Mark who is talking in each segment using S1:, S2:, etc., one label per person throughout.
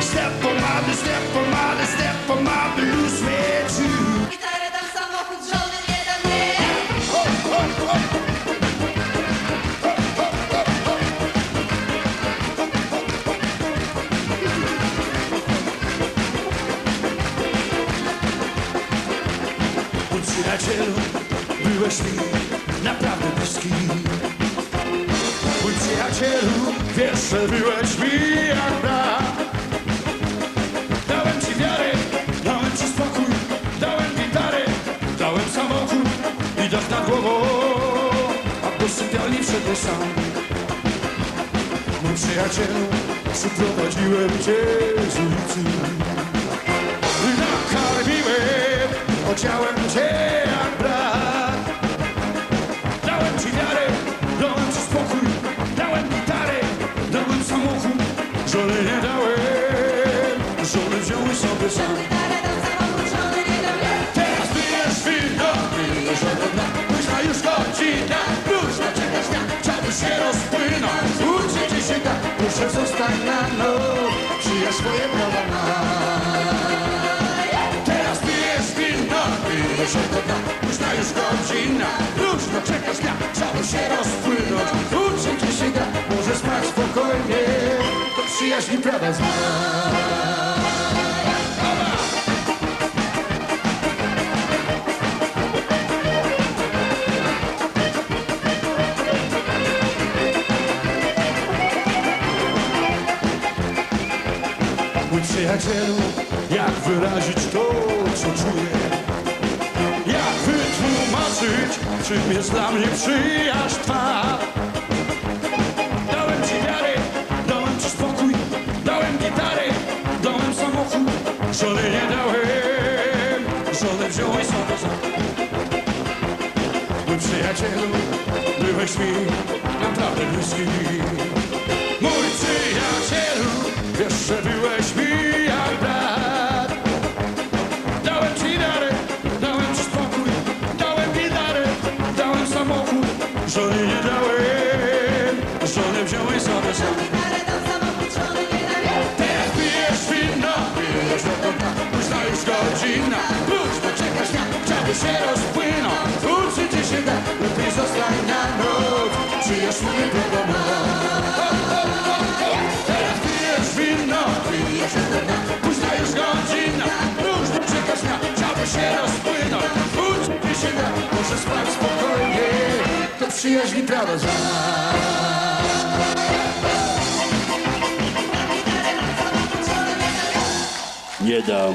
S1: Step for mama, step for mama, step for mama, lose me too. Gitarę dam samochód, żony nie dam mnie. Przyjacielu, byłeś mi naprawdę bliski. Mój przyjacielu, wiesz, że byłeś mi jak brat. Nad głową A do sypialni sam. Mój przyjacielu, przyprowadziłem cię z ulicy. Nakarmiłem, odziałem cię jak brat. Dałem ci wiarę, dałem ci spokój. Dałem gitarę, dałem samochód. Żony nie dałem, żony wziąłem sobie sam już godzina, próżno czekasz dnia Chciałbyś się rozpłynąć, uczy ci się tak Może spać spokojnie, to przyjaźni prawa zna Mój przyjacielu, jak wyrazić to, co czuję? Jak wytłumaczyć, czym jest dla mnie przyjaźń Twa? Dałem Ci wiarę, dałem Ci spokój, dałem gitarę, dałem samochód, żony nie dałem, żonę wziąłeś sobie sam. Mój przyjacielu, byłeś mi naprawdę bliski. Żony nie dałem, żonę wziąłeś sobie sam. Teraz pijesz wino, pijesz dna, późna już godzina, późno czekasz dnia, chciałbyś się rozpłynąć, to przyjaźń prawa zna.
S2: Nie dam.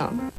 S3: O.